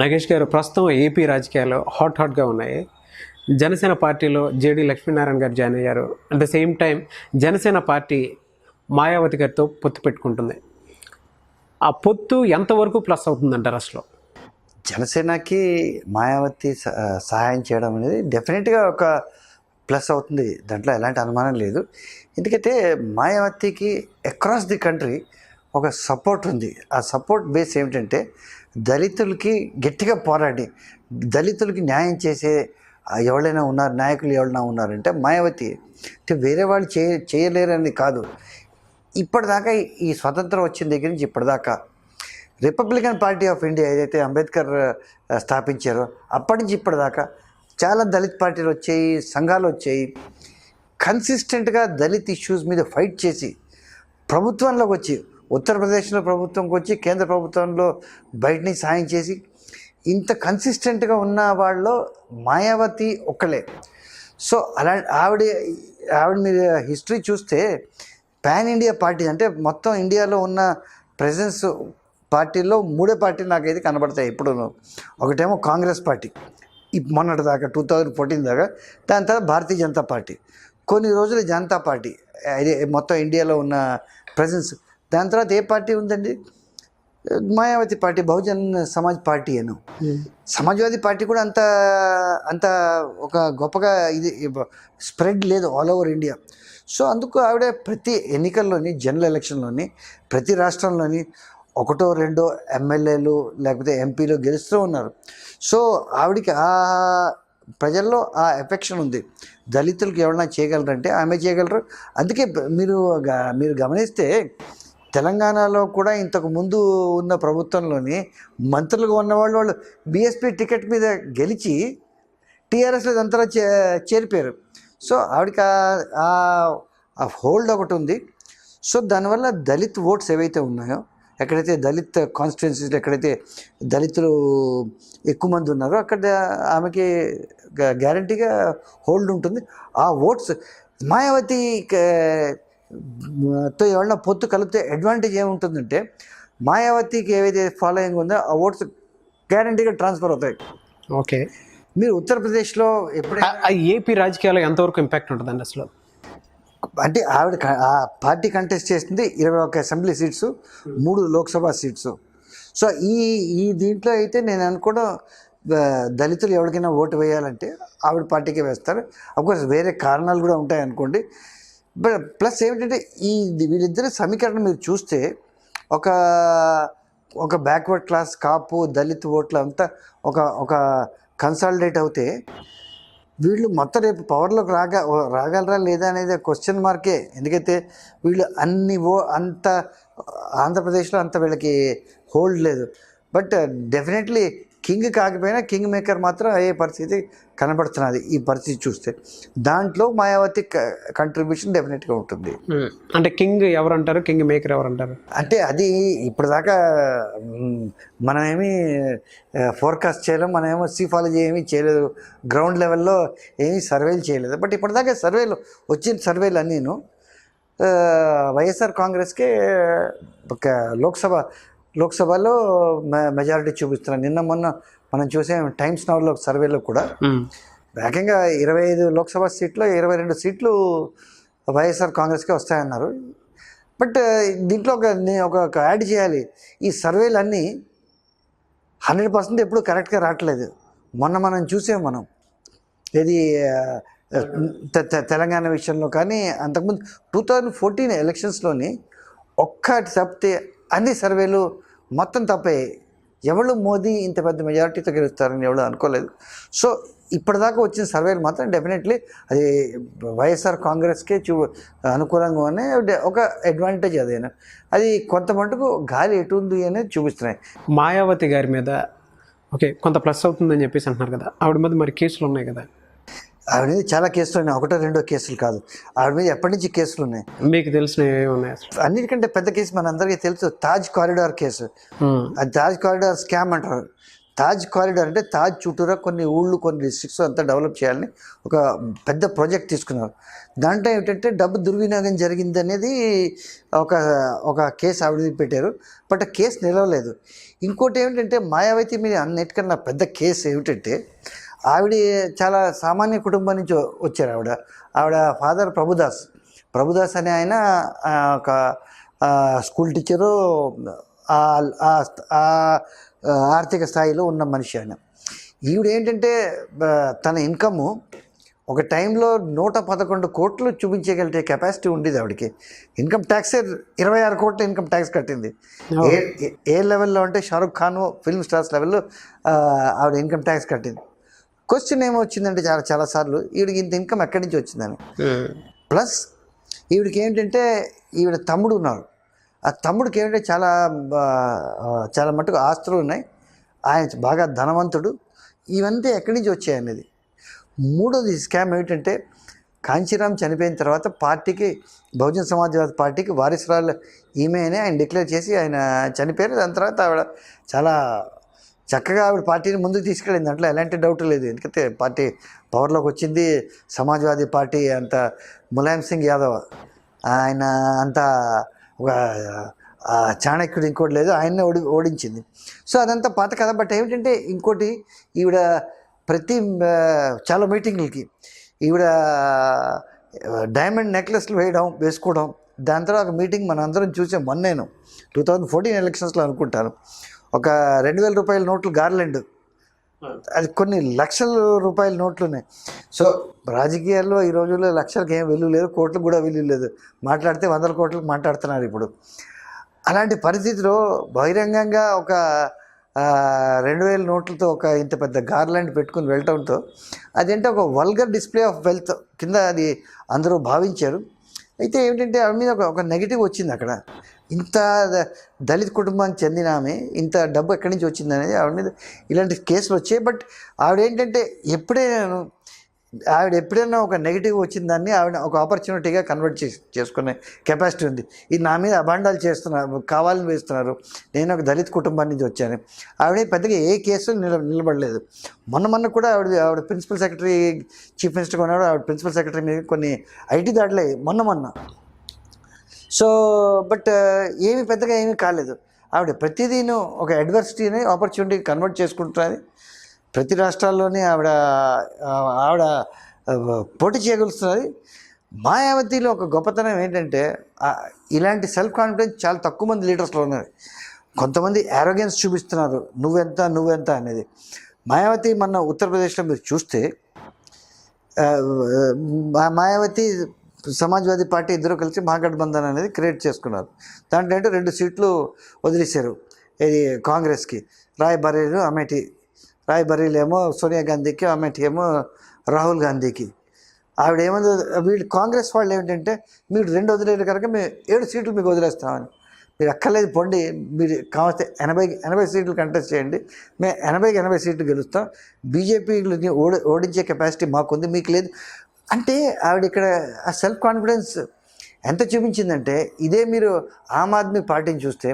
నాగేష్ గారు ప్రస్తుతం ఏపీ రాజకీయాలు హాట్ హాట్గా ఉన్నాయి. జనసేన పార్టీలో జేడీ లక్ష్మీనారాయణ గారు జాయిన్ అయ్యారు. At the same time Janasena party Mayawati గారితో పొత్తు పెట్టుకుంటుంది. ఆ పొత్తు ఎంతవరకు ప్లస్ అవుతుందంటారు అసలు జనసేనకి మాయావతి స- సహాయం చేయడం అనేది డెఫినెట్గా ఒక ప్లస్ అవుతుంది. దాంట్లో ఎలాంటి అనుమానం లేదు. ఎందుకంటే మాయావతికి అక్రాస్ ది కంట్రీ ఒక సపోర్ట్ ఉంది. ఆ సపోర్ట్ బేస్ ఏమిటంటే దళితులకి గట్టిగా పోరాడి దళితులకి న్యాయం చేసే ఎవరైనా ఉన్నారు నాయకులు ఎవరైనా ఉన్నారంటే మాయావతి. వేరే వాళ్ళు చేయ చేయలేరని కాదు. ఇప్పటిదాకా ఈ స్వతంత్రం వచ్చిన దగ్గర నుంచి ఇప్పటిదాకా రిపబ్లికన్ పార్టీ ఆఫ్ ఇండియా ఏదైతే అంబేద్కర్ స్థాపించారో అప్పటి నుంచి ఇప్పటిదాకా చాలా దళిత్ పార్టీలు వచ్చాయి సంఘాలు వచ్చాయి. కన్సిస్టెంట్గా దళిత్ ఇష్యూస్ మీద ఫైట్ చేసి ప్రభుత్వంలోకి వచ్చి ఉత్తరప్రదేశ్లో ప్రభుత్వంకి వచ్చి కేంద్ర ప్రభుత్వంలో బయట నుంచి సాయం చేసి ఇంత కన్సిస్టెంట్గా ఉన్న వాళ్ళలో మాయావతి ఒక్కలే. సో అలా ఆవిడ ఆవిడ మీరు హిస్టరీ చూస్తే పాన్ ఇండియా పార్టీ అంటే మొత్తం ఇండియాలో ఉన్న ప్రెజెన్స్ పార్టీల్లో మూడే పార్టీలు నాకైతే కనబడతాయి ఎప్పుడు ఒకటేమో కాంగ్రెస్ పార్టీ. మొన్నటి దాకా టూ థౌజండ్ ఫోర్టీన్ దాకా దాని తర్వాత భారతీయ జనతా పార్టీ. కొన్ని రోజులు జనతా పార్టీ అదే మొత్తం ఇండియాలో ఉన్న ప్రెజెన్స్ దాని తర్వాత ఏ పార్టీ ఉందండి? మాయావతి పార్టీ బహుజన్ సమాజ్ పార్టీ అను. సమాజ్వాదీ పార్టీ కూడా అంత అంత ఒక గొప్పగా ఇది స్ప్రెడ్ లేదు ఆల్ ఓవర్ ఇండియా. సో అందుకు ఆవిడ ప్రతి ఎన్నికల్లోని జనరల్ ఎలక్షన్లోని ప్రతి రాష్ట్రంలోని ఒకటో రెండో ఎమ్మెల్యేలు లేకపోతే ఎంపీలు గెలుస్తూ ఉన్నారు. సో ఆవిడకి ఆ ప్రజల్లో ఆ ఎఫెక్షన్ ఉంది. దళితులకు ఎవరైనా చేయగలరంటే ఆమె చేయగలరు. అందుకే మీరు మీరు గమనిస్తే తెలంగాణలో కూడా ఇంతకు ముందు ఉన్న ప్రభుత్వంలోని మంత్రులుగా ఉన్నవాళ్ళు వాళ్ళు బీఎస్పీ టికెట్ మీద గెలిచి టీఆర్ఎస్లో ఇదంతా చే చేరిపోయారు. సో ఆవిడకి ఆ- హోల్డ్ ఒకటి ఉంది. సో దానివల్ల దళిత్ ఓట్స్ ఏవైతే ఉన్నాయో ఎక్కడైతే దళిత్ కాన్స్టిట్యున్సీస్ ఎక్కడైతే దళితులు ఎక్కువ మంది ఉన్నారో అక్కడ ఆమెకి గ్యారంటీగా హోల్డ్ ఉంటుంది. ఆ ఓట్స్ మాయావతి తో ఎవరైనా పొత్తు కలిపితే అడ్వాంటేజ్ ఏముంటుందంటే మాయావతికి ఏవైతే ఫాలోయింగ్ ఉందో ఆ ఓట్స్ గ్యారంటీగా ట్రాన్స్ఫర్ అవుతాయి. ఓకే. మీరు ఉత్తరప్రదేశ్లో ఎప్పుడైనా ఏపీ రాజకీయాల్లో ఎంతవరకు ఇంపాక్ట్ ఉంటుందండి అసలు? అంటే ఆవిడ ఆ పార్టీ కంటెస్ట్ చేసింది ఇరవై ఒక్క అసెంబ్లీ సీట్స్ మూడు లోక్సభ సీట్స్ సో ఈ ఈ దీంట్లో అయితే నేను అనుకోవడం దళితులు ఎవరికైనా ఓటు వేయాలంటే ఆవిడ పార్టీకే వేస్తారు. అఫ్కోర్స్ వేరే కారణాలు కూడా ఉంటాయి అనుకోండి బట్ ప్లస్ ఏమిటంటే ఈ వీళ్ళిద్దరి సమీకరణ మీరు చూస్తే ఒక ఒక బ్యాక్వర్డ్ క్లాస్ కాపు దళిత్ ఓట్లు అంతా ఒక ఒక కన్సాలిడేట్ అవుతే వీళ్ళు మొత్తం రేపు పవర్లోకి రాగా రాగలరా లేదా అనేది క్వశ్చన్ మార్కే ఎందుకైతే వీళ్ళు అన్ని ఓ అంత ఆంధ్రప్రదేశ్లో అంత వీళ్ళకి హోల్డ్ లేదు. బట్ డెఫినెట్లీ కింగ్ కాకపోయినా కింగ్ మేకర్ మాత్రం అయ్యే పరిస్థితి కనబడుతున్నది ఈ పరిస్థితి చూస్తే. దాంట్లో మాయావతి కంట్రిబ్యూషన్ డెఫినెట్గా ఉంటుంది. అంటే కింగ్ ఎవరు అంటారు కింగ్ మేకర్ ఎవరు అంటారు అంటే అది ఇప్పటిదాకా మనమేమి ఫోర్కాస్ట్ చేయలేం మనమేమో సీఫాలజీ ఏమీ చేయలేదు. గ్రౌండ్ లెవెల్లో ఏమీ సర్వేలు చేయలేదు. బట్ ఇప్పటిదాకా సర్వేలు వచ్చిన సర్వేలు అన్నీను వైఎస్ఆర్ కాంగ్రెస్కే ఒక లోక్సభ లోక్సభలో మె- మెజారిటీ చూపిస్తున్నారు నిన్న మొన్న మనం చూసే టైమ్స్ నవర్లో సర్వేలో కూడా. ఏకంగా ఇరవై ఐదు లోక్సభ సీట్లు ఇరవై రెండు సీట్లు వైఎస్ఆర్ కాంగ్రెస్కే వస్తాయన్నారు. బట్ దీంట్లో ఒక ఒక యాడ్ చేయాలి. ఈ సర్వేలు అన్నీ హండ్రెడ్ పర్సెంట్ ఎప్పుడు కరెక్ట్గా రావట్లేదు. మొన్న మనం చూసాం మనం. తె- తెలంగాణ విషయంలో కానీ అంతకుముందు టూ థౌజండ్ ఫోర్టీన్ ఎలక్షన్స్లోని ఒక్కటి తప్పితే అన్ని సర్వేలు మొత్తం తప్పే. ఎవరు మోదీ ఇంత పెద్ద మెజారిటీతో గెలుస్తారని ఎవరు అనుకోలేదు. సో ఇప్పటిదాకా వచ్చిన సర్వేలు మాత్రం డెఫినెట్లీ అది వైఎస్ఆర్ కాంగ్రెస్కే చూ అనుకూలంగానే ఒక అడ్వాంటేజ్ అదేనా అది కొంత మటుకు గాలి ఎటు ఉంది అనేది చూపిస్తున్నాయి. మాయావతి గారి మీద ఓకే కొంత ప్లస్ అవుతుందని చెప్పేసి అంటున్నారు కదా. ఆవిడ మీద మరి కేసులు ఉన్నాయి కదా. ఆవిడ మీద చాలా కేసులు ఉన్నాయి ఒకటో రెండో కేసులు కాదు. ఆవిడ మీద ఎప్పటి నుంచి కేసులు ఉన్నాయి మీకు తెలిసిన ఉన్నాయి అన్నిటికంటే పెద్ద కేసు మన అందరికీ తెలుసు తాజ్ కారిడార్ కేసు. అది తాజ్ కారిడార్ స్కామ్ అంటారు. తాజ్ కారిడార్ అంటే తాజ్ చుట్టూరా కొన్ని ఊళ్ళు కొన్ని డిస్ట్రిక్ట్స్ అంతా డెవలప్ చేయాలని ఒక పెద్ద ప్రాజెక్ట్ తీసుకున్నారు. దాంట్లో ఏమిటంటే డబ్బు దుర్వినియోగం జరిగింది అనేది ఒక ఒక కేసు ఆవిడ పెట్టారు. బట్ ఆ కేసు నిలవలేదు. ఇంకోటి ఏమిటంటే మాయావతి మీద అన్నిటికన్నా పెద్ద కేసు ఏమిటంటే ఆవిడ చాలా సామాన్య కుటుంబం నుంచి వచ్చారు ఆవిడ. ఆవిడ ఫాదర్ ప్రభుదాస్. ప్రభుదాస్ అనే ఆయన ఒక స్కూల్ టీచరు ఆర్థిక స్థాయిలో ఉన్న మనిషి ఆయన. ఈవిడ ఏంటంటే తన ఇన్కము ఒక టైంలో నూట పదకొండు కోట్లు చూపించగలిగే కెపాసిటీ ఉండేది ఆవిడకి. ఇన్కమ్ ట్యాక్స్ ఇరవై ఆరు కోట్ల ఇన్కమ్ ట్యాక్స్ కట్టింది. ఏ ఏ- లెవెల్లో అంటే షారుఖ్ ఖాన్ ఫిల్మ్ స్టార్స్ లెవెల్లో ఆవిడ ఇన్కమ్ ట్యాక్స్ కట్టింది. క్వశ్చన్ ఏమొచ్చిందంటే చాలా చాలాసార్లు ఈవిడికి ఇంత ఇన్కమ్ ఎక్కడి నుంచి వచ్చిందని. ప్లస్ ఈవిడికి ఏంటంటే ఈవిడ తమ్ముడు ఉన్నారు ఆ తమ్ముడికి ఏంటంటే చాలా చాలా మటుకు ఆస్తులు ఉన్నాయి. ఆయన బాగా ధనవంతుడు. ఇవంతా ఎక్కడి నుంచి వచ్చాయి అనేది మూడోది స్కామ్ ఏమిటంటే కాంచీరామ్ చనిపోయిన తర్వాత పార్టీకి బహుజన సమాజ్వాదీ పార్టీకి వారిసురాలు ఈమె అని ఆయన డిక్లేర్ చేసి ఆయన చనిపోయారు. దాని తర్వాత ఆవిడ చాలా చక్కగా ఆవిడ పార్టీని ముందుకు తీసుకెళ్ళింది. దాంట్లో ఎలాంటి డౌట్ లేదు. ఎందుకంటే పార్టీ పవర్లోకి వచ్చింది. సమాజ్వాదీ పార్టీ అంత ములాయం సింగ్ యాదవ్. ఆయన అంత ఒక చాణక్యుడు ఇంకోటి లేదు. ఆయన్నే ఓడి ఓడించింది. సో అదంతా పాత కథ. బట్ ఏమిటంటే ఇంకోటి ఈవిడ ప్రతి చాలా మీటింగ్లకి ఈవిడ డైమండ్ నెక్లెస్లు వేయడం వేసుకోవడం దాని తర్వాత ఒక మీటింగ్ మన అందరం చూసాం. మొన్న నేను టూ థౌజండ్ ఫోర్టీన్ ఎలక్షన్స్లో అనుకుంటాను. ఒక రెండు వేల రూపాయల నోట్లు గార్లెండ్. అది కొన్ని లక్షల రూపాయల నోట్లు ఉన్నాయి సో రాజకీయాల్లో ఈ రోజుల్లో లక్షలకు ఏం విలువ లేదు కోట్లకు కూడా విలువ లేదు. మాట్లాడితే వందల కోట్లకు మాట్లాడుతున్నారు ఇప్పుడు. అలాంటి పరిస్థితిలో బహిరంగంగా ఒక రెండు వేల నోట్లతో ఒక ఇంత పెద్ద గార్లాండ్ పెట్టుకుని వెళ్ళటంతో అదేంటే ఒక వల్గర్ డిస్ప్లే ఆఫ్ వెల్త్ కింద అది అందరూ భావించారు. అయితే ఏమిటంటే ఆవిడ మీద ఒక ఒక నెగిటివ్ వచ్చింది అక్కడ. ఇంత దళిత్ దళిత కుటుంబానికి చెందిన ఆమె ఇంత డబ్బు ఎక్కడి నుంచి వచ్చింది అనేది ఆవిడ మీద ఇలాంటి కేసులు వచ్చాయి. బట్ ఆవిడ ఏంటంటే ఎప్పుడే నేను ఆవిడ ఎప్పుడైనా ఒక నెగిటివ్ వచ్చిన దాన్ని ఆవిడ ఒక ఆపర్చునిటీగా కన్వర్ట్ చేసి చేసుకునే కెపాసిటీ ఉంది. ఇది నా మీద అభాండాలు చేస్తున్నారు కావాలని వేస్తున్నారు. నేను ఒక దళిత కుటుంబం నుంచి వచ్చాను. ఆవిడ పెద్దగా ఏ కేసు నిల నిలబడలేదు. మొన్న మొన్న కూడా ఆవిడ ఆవిడ ప్రిన్సిపల్ సెక్రటరీ చీఫ్ మినిస్టర్ ఉన్నాడు ఆవిడ ప్రిన్సిపల్ సెక్రటరీ మీద కొన్ని ఐటీ దాడులే మొన్న మొన్న. సో బట్ ఏమి పెద్దగా ఏమీ కాలేదు. ఆవిడ ప్రతిదీను ఒక అడ్వర్సిటీని ఆపర్చునిటీ కన్వర్ట్ చేసుకుంటున్నది ప్రతి రాష్ట్రాల్లోనే ఆవిడ ఆవిడ పోటీ చేయగలుగుతున్నది మాయావతిలో ఒక గొప్పతనం ఏంటంటే ఇలాంటి సెల్ఫ్ కాన్ఫిడెన్స్ చాలా తక్కువ మంది లీడర్స్లో ఉన్నారు. కొంతమంది ఆరోగెన్స్ చూపిస్తున్నారు. నువ్వెంత నువ్వెంత అనేది. మాయావతి మన ఉత్తరప్రదేశ్లో మీరు చూస్తే మాయావతి సమాజ్వాదీ పార్టీ ఇద్దరు కలిసి మహాగఠబంధన్ అనేది క్రియేట్ చేసుకున్నారు. దాంట్లో ఏంటో రెండు సీట్లు వదిలేశారు. ఇది కాంగ్రెస్కి. రాయ్ అమేఠీ. రాయ్ ఏమో సోనియా గాంధీకి అమేఠీ ఏమో రాహుల్ గాంధీకి. ఆవిడ ఏమంది వీళ్ళు కాంగ్రెస్ వాళ్ళు ఏమిటంటే మీరు రెండు వదిలేరు కనుక మేము ఏడు సీట్లు మీకు వదిలేస్తామని. మీరు అక్కర్లేదు పొండి మీరు కావస్తే ఎనభై ఎనభై సీట్లు కంటెస్ట్ చేయండి. మేము ఎనభైకి ఎనభై సీట్లు గెలుస్తాం. బీజేపీని ఓడి ఓడించే కెపాసిటీ మాకుంది మీకు లేదు. అంటే ఆవిడ ఇక్కడ ఆ సెల్ఫ్ కాన్ఫిడెన్స్ ఎంత చూపించిందంటే ఇదే మీరు ఆమ్ ఆద్మీ పార్టీని చూస్తే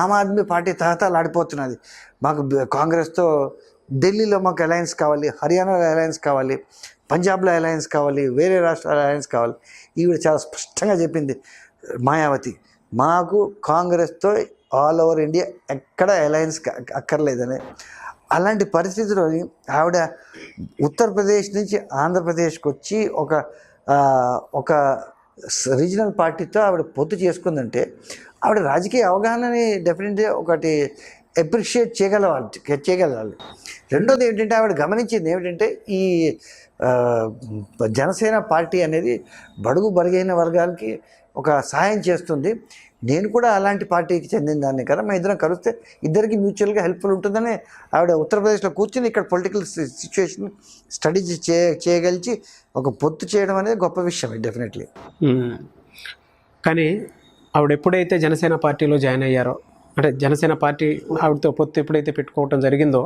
ఆమ్ ఆద్మీ పార్టీ తహతాలు ఆడిపోతున్నది మాకు కాంగ్రెస్తో ఢిల్లీలో మాకు అలయన్స్ కావాలి హర్యానాలో అలయన్స్ కావాలి పంజాబ్లో అలయన్స్ కావాలి వేరే రాష్ట్రాల అలయన్స్ కావాలి. ఈవిడ చాలా స్పష్టంగా చెప్పింది మాయావతి మాకు కాంగ్రెస్తో ఆల్ ఓవర్ ఇండియా ఎక్కడ అలయన్స్ అక్కర్లేదని. అలాంటి పరిస్థితిలోని ఆవిడ ఉత్తరప్రదేశ్ నుంచి ఆంధ్రప్రదేశ్కి వచ్చి ఒక ఒక రీజనల్ పార్టీతో ఆవిడ పొత్తు చేసుకుందంటే ఆవిడ రాజకీయ అవగాహనని డెఫినెట్గా ఒకటి అప్రిషియేట్ చేయగలవాలి చేయగలగాలి. రెండోది ఏంటంటే ఆవిడ గమనించింది ఏమిటంటే ఈ జనసేన పార్టీ అనేది బడుగు బరుగైన వర్గాలకి ఒక సహాయం చేస్తుంది. నేను కూడా అలాంటి పార్టీకి చెందిన దాన్ని కదా మా ఇద్దరం కలిస్తే ఇద్దరికి మ్యూచువల్గా హెల్ప్ఫుల్ ఉంటుందని ఆవిడ ఉత్తరప్రదేశ్లో కూర్చుని ఇక్కడ పొలిటికల్ సిచ్యువేషన్ స్టడీ చే చేయగలిచి ఒక పొత్తు చేయడం అనేది గొప్ప విషయం డెఫినెట్లీ. కానీ ఆవిడ ఎప్పుడైతే జనసేన పార్టీలో జాయిన్ అయ్యారో అంటే జనసేన పార్టీ ఆవిడతో పొత్తు ఎప్పుడైతే పెట్టుకోవటం జరిగిందో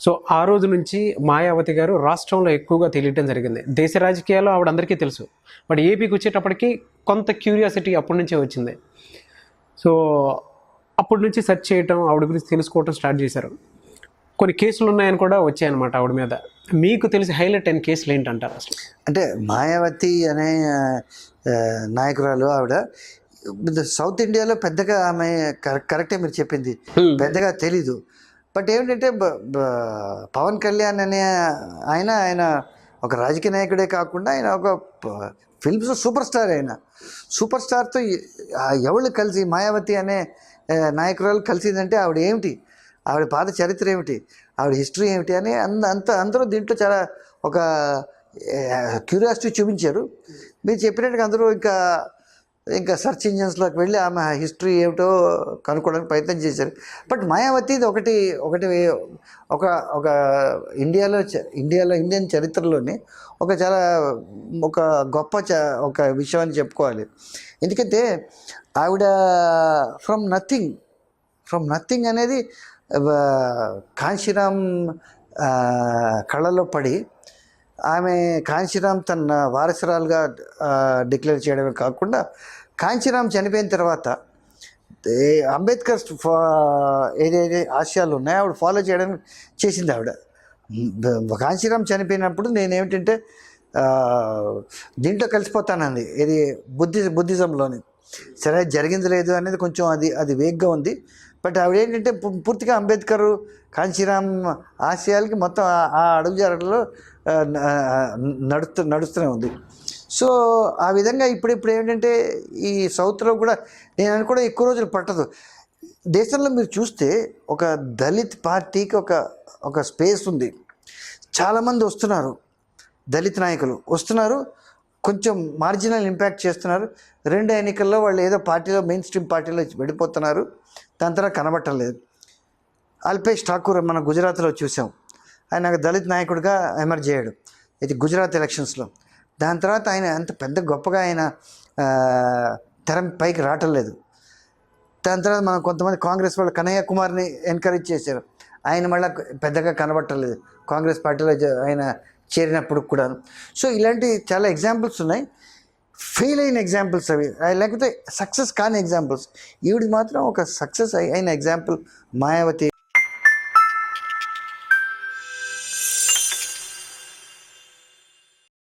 సో ఆ రోజు నుంచి మాయావతి గారు రాష్ట్రంలో ఎక్కువగా తెలియటం జరిగింది. దేశ రాజకీయాల్లో ఆవిడ అందరికీ తెలుసు. బట్ ఏపీకి వచ్చేటప్పటికి కొంత క్యూరియాసిటీ అప్పటి నుంచే వచ్చింది. సో అప్పటి నుంచి సెర్చ్ చేయటం ఆవిడ గురించి తెలుసుకోవటం స్టార్ట్ చేశారు. కొన్ని కేసులు ఉన్నాయని కూడా వచ్చాయన్నమాట ఆవిడ మీద. మీకు తెలిసి హైలైట్ అయిన కేసులు ఏంటంటారు అసలు అంటే మాయావతి అనే నాయకురాలు ఆవిడ సౌత్ ఇండియాలో పెద్దగా ఆమె కరెక్ట్ మీరు చెప్పింది. పెద్దగా తెలీదు. బట్ ఏమిటంటే పవన్ కళ్యాణ్ అనే ఆయన ఆయన ఒక రాజకీయ నాయకుడే కాకుండా ఆయన ఒక ఫిల్మ్స్ సూపర్ స్టార్ ఆయన సూపర్ స్టార్తో ఎవళ్ళు కలిసి మాయావతి అనే నాయకురాలు కలిసిందంటే ఆవిడ ఏమిటి? ఆవిడ పాత చరిత్ర ఏమిటి? ఆవిడ హిస్టరీ ఏమిటి? అని అంద అంత అందరూ దీంట్లో చాలా ఒక క్యూరియాసిటీ చూపించారు. మీరు చెప్పినట్టుగా అందరూ ఇంకా ఇంకా సెర్చ్ ఇంజిన్స్లోకి వెళ్ళి ఆమె హిస్టరీ ఏమిటో కనుక్కోవడానికి ప్రయత్నం చేశారు. బట్ మాయావతి ఇది ఒకటి ఒకటి ఒక ఒక ఇండియాలో ఇండియాలో ఇండియన్ చరిత్రలోనే ఒక చాలా ఒక గొప్ప చ ఒక విషయం అని చెప్పుకోవాలి. ఎందుకంటే ఆవిడ ఫ్రమ్ నథింగ్ ఫ్రమ్ నథింగ్ అనేది కాంశీరామ్ కళలో పడి ఆమె కాంశీరామ్ తన వారసురాలుగా డిక్లేర్ చేయడమే కాకుండా కాంశీరామ్ చనిపోయిన తర్వాత అంబేద్కర్ ఏదైతే ఆశయాలు ఉన్నాయో ఆవిడ ఫాలో చేయడం చేసింది ఆవిడ. కాంచీరామ్ కాంశీరామ్ చనిపోయినప్పుడు నేనేమిటంటే దీంట్లో కలిసిపోతానంది. ఇది బుద్ధి బుద్ధిజంలోని. సరే జరిగింది లేదు అనేది కొంచెం అది అది వేగ్గా ఉంది. బట్ ఆవిడ ఏంటంటే పూర్తిగా అంబేద్కర్ కాంశీరామ్ ఆశయాలకి మొత్తం ఆ- అడుగు అడుగుజాడలో నడుస్తూ నడుస్తూనే ఉంది. సో ఆ విధంగా ఇప్పుడిప్పుడు ఏంటంటే ఈ సౌత్లో కూడా నేను అనుకోవడం ఎక్కువ రోజులు పట్టదు. దేశంలో మీరు చూస్తే ఒక దళిత్ పార్టీకి ఒక ఒక స్పేస్ ఉంది. చాలామంది వస్తున్నారు. దళిత్ నాయకులు వస్తున్నారు. కొంచెం మార్జినల్ ఇంపాక్ట్ చేస్తున్నారు. రెండు ఎన్నికల్లో వాళ్ళు ఏదో పార్టీలో మెయిన్ స్ట్రీమ్ పార్టీలో వెళ్ళిపోతున్నారు. దాని తర్వాత కనబట్టలేదు అల్పేష్ ఠాకూర్ మన గుజరాత్లో చూసాం. ఆయన ఒక దళిత్ నాయకుడిగా ఎమర్జ్ అయ్యాడు. ఇది గుజరాత్ ఎలక్షన్స్లో. దాని తర్వాత ఆయన అంత పెద్ద గొప్పగా ఆయన తెర పైకి రావటం లేదు. దాని తర్వాత మనం కొంతమంది కాంగ్రెస్ వాళ్ళు కన్నయ్య కుమార్ని ఎంకరేజ్ చేశారు. ఆయన మళ్ళీ పెద్దగా కనబట్టలేదు కాంగ్రెస్ పార్టీలో ఆయన చేరినప్పుడు కూడా సో ఇలాంటి చాలా ఎగ్జాంపుల్స్ ఉన్నాయి. ఫెయిల్ అయిన ఎగ్జాంపుల్స్ అవి. లేకపోతే సక్సెస్ కాని ఎగ్జాంపుల్స్. ఈవిడ మాత్రం ఒక సక్సెస్ అయిన ఎగ్జాంపుల్ మాయావతి